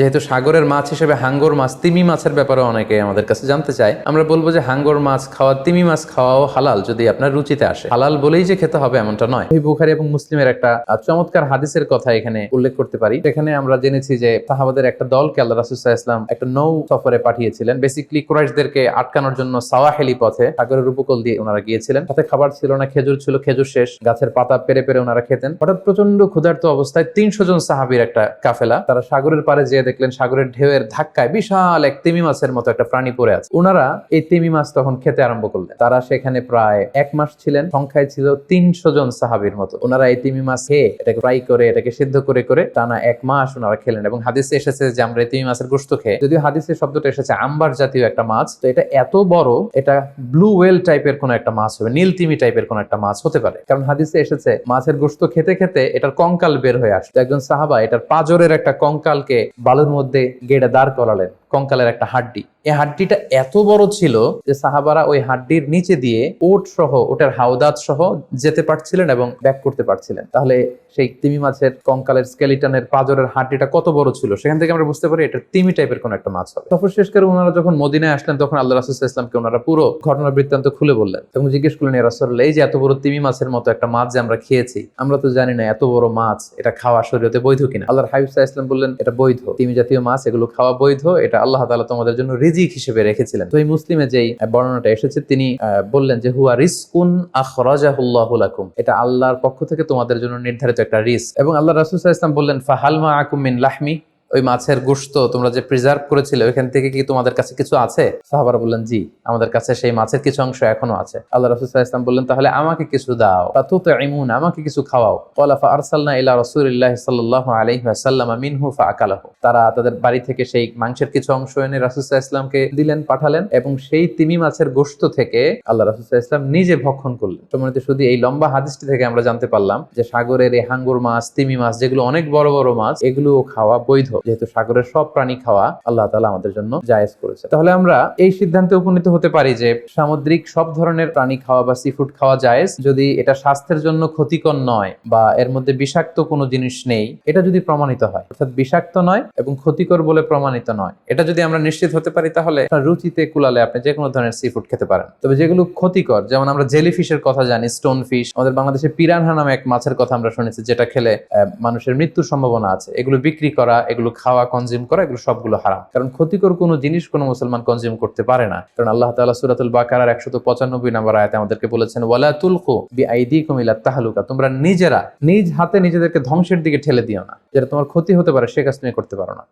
যেহেতু সাগরের মাছ হিসেবে হাঙ্গর মাছ, তিমি মাছের ব্যাপারে অনেকে আমাদের কাছে জানতে চায়। আমরা বলব যে হাঙ্গর মাছ খাওয়া, তিমি মাছ খাওয়াও হালাল যদি আপনার রুচিতে আসে। হালাল বলেই যে খেতে হবে এমনটা নয়। ওই বুখারি এবং মুসলিমের একটা চমৎকার হাদিসের কথা এখানে উল্লেখ করতে পারি। এখানে আমরা জেনেছি যে সাহাবাদের একটা দলকে আল্লাহ রাসুসাহ ইসলাম একটা নৌ সফরে পাঠিয়েছিলেন। বেসিকলি কুরাইশদেরকে আটকানোর জন্য সাওয়াহেলি পথে সাগরের উপকূল দিয়ে ওনারা গিয়েছিলেন। সাথে খাবার ছিল না, খেজুর ছিল, খেজুর শেষ। গাছের পাতা পেরে পেরে ওনারা খেতেন। হঠাৎ প্রচণ্ড ক্ষুধার্ত অবস্থায় তিনশো জন সাহাবির একটা কাফেলা, তারা সাগরের পারে যেয়ে দেখলেন সাগরের ঢেউয়ের ধাক্কায় বিশাল এক তিমি মাছের মতো একটা প্রাণী পড়ে আছে। ওনারা এই তিমি মাছ তখন খেতে আরম্ভ করলেন। তারা সেখানে প্রায় এক মাস ছিলেন। সংখ্যায় ছিল তিনশো জন সাহাবির মতো। ওনারা এই তিমি মাছ খেয়ে এটাকে ফ্রাই করে, এটাকে সিদ্ধ করে করে টানা এক মাস ওনারা খেলেন এবং হাদিসে এসেছে যে আমরা এই তিমি মাছের গোস্ত খেয়ে, যদিও হাদিসে শব্দটা এসেছে আম্বার জাতীয় একটা মাছ, তো এটা এত বড়, এটা ব্লু ওয়েল টাইপের কোন একটা মাছ হবে, নীল তিমি টাইপের কোন একটা মাছ হতে পারে। কারণ হাদিসে এসেছে, মাছের গোস্ত খেতে খেতে এটার কঙ্কাল বের হয়ে আসছে একজন সাহাবা এটার পাজরের একটা কঙ্কালকে বালুর মধ্যে গেড়ে দাঁড় করালেন কঙ্কালের একটা হাড্ডি। এই হাড্ডিটা এত বড় ছিল যে সাহাবারা ওই হাড্ডির নিচে দিয়ে ওট সহ ওটার হাওদাত সহ যেতে পারছিলেন এবং ব্যাক করতে পারছিলেন। তাহলে সেই তিমি মাছের, কঙ্কালের স্কেলিটনের পাজরের হাড্ডিটা কত বড় ছিল সেখান থেকে আমরা বুঝতে পারি এটা তিমি টাইপের কোন একটা মাছ হবে। সফর শেষ করে ওনারা যখন মদিনায় আসলেন, তখন আল্লাহ রাসুল ইসলামকে ওনারা পুরো ঘটনা বৃত্তান্ত খুলে বললেন এবং জিজ্ঞেস করলেন রাসুল্লাহ এই যে এত বড় তিমি মাছের মতো একটা মাছ যে আমরা খেয়েছি, আমরা তো জানি না এত বড় মাছ, এটা খাওয়া শরীয়তে বৈধ কিনা? আল্লাহর হাবিব ইসলাম বললেন, এটা বৈধ। তিমি জাতীয় মাছ, এগুলো খাওয়া বৈধ। এটা আল্লাহ তালা তোমাদের জন্য রিজিক হিসেবে রেখেছিলেন। তো এই মুসলিমে যেই বর্ণনাটা এসেছে, তিনি বললেন যে, হুয়া রিস্কুন আখরাজাহুল্লাহুলাকুম এটা আল্লাহর পক্ষ থেকে তোমাদের জন্য নির্ধারিত একটা রিস্ক এবং আল্লাহ রাসুল ইসলাম বললেন ফাহালমা আকুম মিন লাহমি। ওই মাছের গোশত তোমরা যে প্রিজার্ভ করেছিলে, ওইখান থেকে কি তোমাদের কাছে কিছু আছে? সাহাবারা বললেন, জি, আমাদের কাছে সেই মাছের কিছু অংশ এখনও আছে। আল্লাহ রাসূল ওয়াসাল্লাম বললেন, তাহলে আমাকে কিছু দাও। ফাতুতঈমুন আমাকে কিছু খাওয়াও। ক্বালা আরসাল্লা ইলা রাসূলিল্লাহি সাল্লাল্লাহু আলাইহি ওয়াসাল্লাম মিনহু ফাআকালাহু। তারা তাদের বাড়ি থেকে সেই মাংসের কিছু অংশ এনে রাসূল ইসলামকে দিলেন, পাঠালেন এবং সেই তিমি মাছের গোশত থেকে আল্লাহ রাসূল ওয়াসাল্লাম নিজে ভক্ষণ করলেন। সম্মানিত শুধু এই লম্বা হাদিসটি থেকে আমরা জানতে পারলাম যে সাগরের এই হাঙ্গুর মাছ, তিমি মাছ, যেগুলো অনেক বড় বড় মাছ এগুলো খাওয়া বৈধ। যেহেতু সাগরের সব প্রাণী খাওয়া আল্লাহ তালা আমাদের জন্য জায়েজ করেছে। তাহলে আমরা এই সিদ্ধান্তে উপনীত হতে পারি যে সামুদ্রিক সব ধরনের প্রাণী খাওয়া বা সিফুড খাওয়া জায়েজ। যদি এটা স্বাস্থ্যের জন্য ক্ষতিকর নয় বা এর মধ্যে বিষাক্ত কোনো জিনিস নেই, এটা যদি প্রমাণিত হয়, অর্থাৎ বিষাক্ত নয় এবং ক্ষতিকর বলে প্রমাণিত নয়, এটা যদি আমরা নিশ্চিত হতে পারি তাহলে রুচিতে কুলালে আপনি যে কোনো ধরনের সি ফুড খেতে পারেন। তবে যেগুলো ক্ষতিকর, যেমন আমরা জেলি ফিশের কথা জানি স্টোন ফিশ আমাদের বাংলাদেশে পিরানহা নামে এক মাছের কথা আমরা শুনেছি, যেটা খেলে মানুষের মৃত্যুর সম্ভাবনা আছে। এগুলো বিক্রি করা, এগুলো খাওয়া কনজিউম করা, এগুলো সবগুলো হারাম। কারণ ক্ষতিকর কোনো জিনিস কোনো মুসলমান কনজিউম করতে পারে না। কারণ আল্লাহ তাআলা সূরাতুল বাকারার 195 নম্বর আয়তে আমাদেরকে বলেছেন, ওয়ালা তুলকু বিআইদিকুম ইলা তাহলুকা। তোমরা নিজেরা, নিজ হাতে নিজেদেরকে ধ্বংসের দিকে ঠেলে দিও না। যেটা তোমার ক্ষতি হতে পারে, সে কাজ তুমি করতে পারো না।